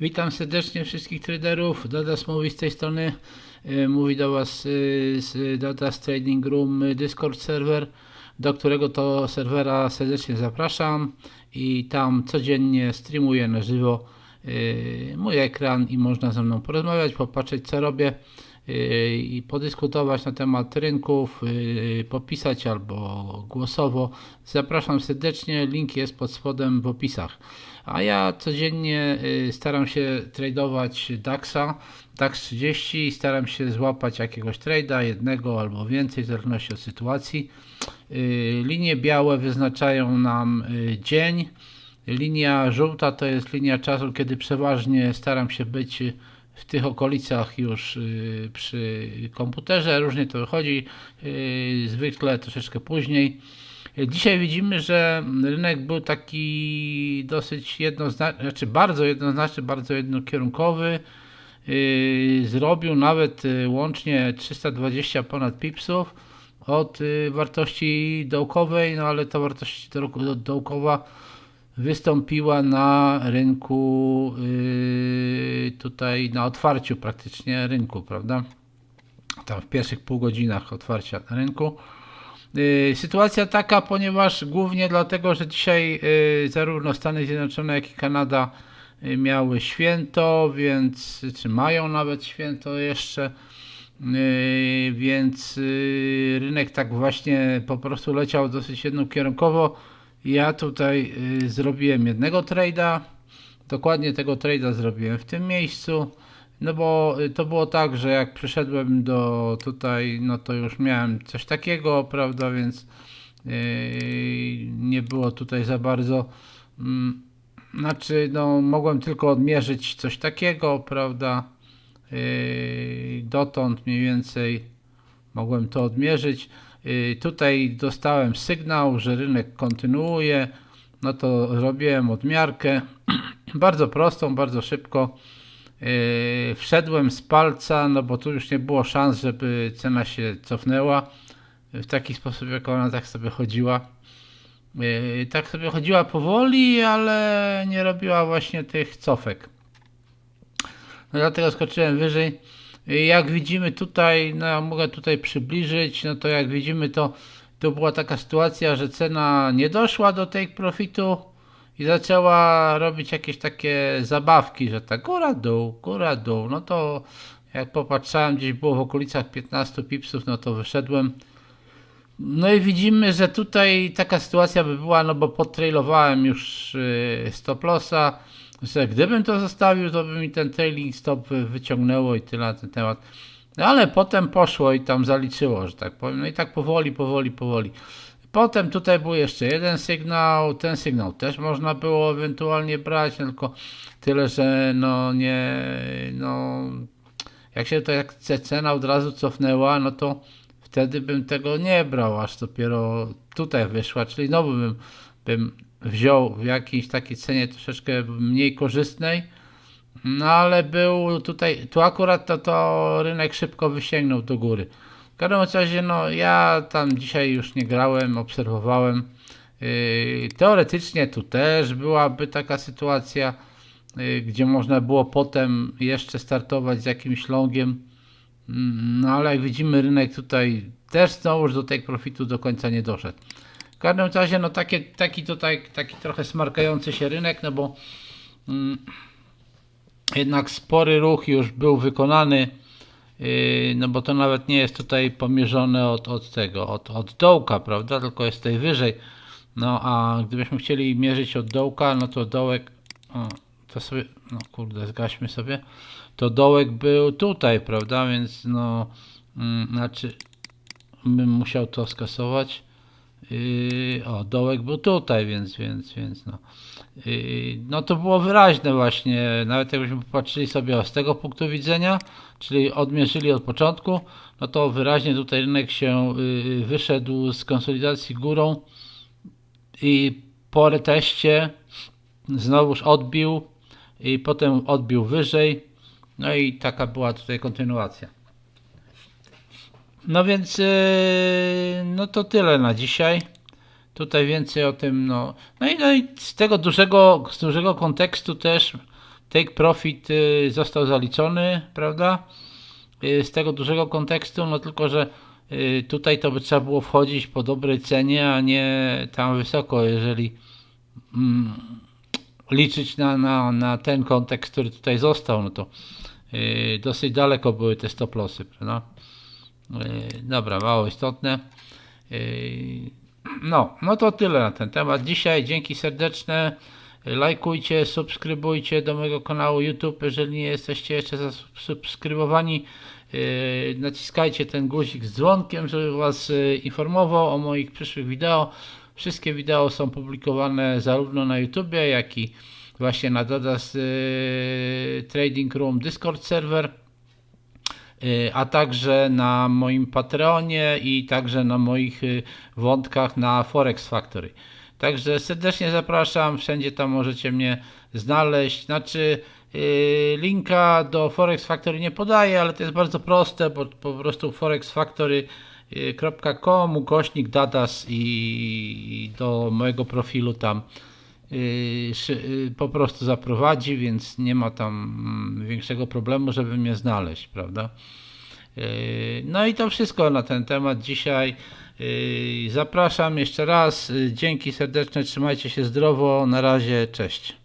Witam serdecznie wszystkich traderów. Dadas mówi z tej strony. E, Mówi do Was e, z Dadas Trading Room Discord serwer, do którego to serwera serdecznie zapraszam i tam codziennie streamuję na żywo e, mój ekran i można ze mną porozmawiać, popatrzeć co robię i podyskutować na temat rynków, e, popisać albo głosowo. Zapraszam serdecznie, link jest pod spodem w opisach. A ja codziennie y, staram się tradować DAXa, DAX 30 i staram się złapać jakiegoś trada, jednego albo więcej, w zależności od sytuacji. Y, Linie białe wyznaczają nam y, dzień. Linia żółta to jest linia czasu, kiedy przeważnie staram się być w tych okolicach już y, przy komputerze. Różnie to wychodzi, y, zwykle troszeczkę później. Dzisiaj widzimy, że rynek był taki dosyć jednoznaczny, znaczy bardzo jednoznaczny, bardzo jednokierunkowy. Yy, Zrobił nawet łącznie 320 ponad pipsów od wartości dołkowej, no ale ta wartość do- dołkowa wystąpiła na rynku yy, tutaj na otwarciu praktycznie rynku, prawda? Tam w pierwszych pół godzinach otwarcia rynku. Y, Sytuacja taka, ponieważ głównie dlatego, że dzisiaj y, zarówno Stany Zjednoczone, jak i Kanada miały święto, więc czy mają nawet święto jeszcze, więc rynek tak właśnie po prostu leciał dosyć jednokierunkowo. Ja tutaj y, zrobiłem jednego trade'a, dokładnie tego trade'a zrobiłem w tym miejscu. No bo y, to było tak, że jak przyszedłem do tutaj, no to już miałem coś takiego, prawda, więc yy, nie było tutaj za bardzo. Mm, znaczy, no mogłem tylko odmierzyć coś takiego, prawda. Dotąd mniej więcej mogłem to odmierzyć. Yy, tutaj dostałem sygnał, że rynek kontynuuje. No to robiłem odmiarkę. bardzo prostą, bardzo szybko. Yy, wszedłem z palca, no bo tu już nie było szans, żeby cena się cofnęła w taki sposób, jak ona tak sobie chodziła. Yy, tak sobie chodziła powoli, ale nie robiła właśnie tych cofek. No dlatego skoczyłem wyżej. Yy, Jak widzimy tutaj, no mogę tutaj przybliżyć, no to jak widzimy to, to była taka sytuacja, że cena nie doszła do take profitu, i zaczęła robić jakieś takie zabawki, że tak góra dół, góra dół. No to jak popatrzałem, gdzieś było w okolicach 15 pipsów, no to wyszedłem. No i widzimy, że tutaj taka sytuacja by była, no bo podtrailowałem już yy, stop lossa, że gdybym to zostawił, to by mi ten trailing stop wyciągnęło i tyle na ten temat. No ale potem poszło i tam zaliczyło, że tak powiem. No i tak powoli, powoli, powoli. Potem tutaj był jeszcze jeden sygnał, ten sygnał też można było ewentualnie brać, no tylko tyle, że no nie, no jak się to jak ce- cena od razu cofnęła, no to wtedy bym tego nie brał, aż dopiero tutaj wyszła, czyli znowu bym, bym wziął w jakiejś takiej cenie troszeczkę mniej korzystnej, no ale był tutaj, tu akurat to, to rynek szybko wysięgnął do góry. W każdym razie, no ja tam dzisiaj już nie grałem, obserwowałem. Yy, teoretycznie tu też byłaby taka sytuacja, yy, gdzie można było potem jeszcze startować z jakimś longiem. Mm, No ale jak widzimy, rynek tutaj też znowuż do tej profitu do końca nie doszedł. Każdym razie, no takie, taki tutaj, taki trochę smarkający się rynek, no bo mm, jednak spory ruch już był wykonany. Yy, no bo to nawet nie jest tutaj pomierzone od, od tego, od, od dołka, prawda, tylko jest tutaj wyżej. No a gdybyśmy chcieli mierzyć od dołka, no to dołek, o, to sobie, no kurde, zgaśmy sobie, to dołek był tutaj, prawda, więc no, mm, znaczy bym musiał to skasować. Yy, o, dołek był tutaj, więc, więc, więc no. Yy, no to było wyraźne właśnie, nawet jakbyśmy popatrzyli sobie z tego punktu widzenia, czyli odmierzyli od początku, no to wyraźnie tutaj rynek się yy, wyszedł z konsolidacji górą i po reteście znowuż odbił i potem odbił wyżej, no i taka była tutaj kontynuacja. No więc yy, no to tyle na dzisiaj. Tutaj więcej o tym, no. No i, no i z tego dużego, z dużego kontekstu też take profit y, został zaliczony, prawda? Y, z tego dużego kontekstu, no tylko, że tutaj to by trzeba było wchodzić po dobrej cenie, a nie tam wysoko, jeżeli mm, liczyć na, na, na ten kontekst, który tutaj został, no to dosyć daleko były te stop lossy, prawda? Yy, dobra, mało istotne. Yy, no, no to tyle na ten temat. Dzisiaj dzięki serdeczne. Lajkujcie, subskrybujcie do mojego kanału YouTube, jeżeli nie jesteście jeszcze zasubskrybowani. Yy, naciskajcie ten guzik z dzwonkiem, żeby Was informował o moich przyszłych wideo. Wszystkie wideo są publikowane zarówno na YouTubie, jak i właśnie na Dadas Trading Room Discord serwer, yy, a także na moim Patreonie i także na moich yy, wątkach na Forex Factory. Także serdecznie zapraszam, wszędzie tam możecie mnie znaleźć. Znaczy, yy, linka do Forex Factory nie podaję, ale to jest bardzo proste, bo po prostu Forex Factory .com ukośnik dadas i do mojego profilu tam po prostu zaprowadzi, więc nie ma tam większego problemu, żeby mnie znaleźć, prawda? No i to wszystko na ten temat dzisiaj. Zapraszam jeszcze raz. Dzięki serdeczne, trzymajcie się zdrowo. Na razie, cześć.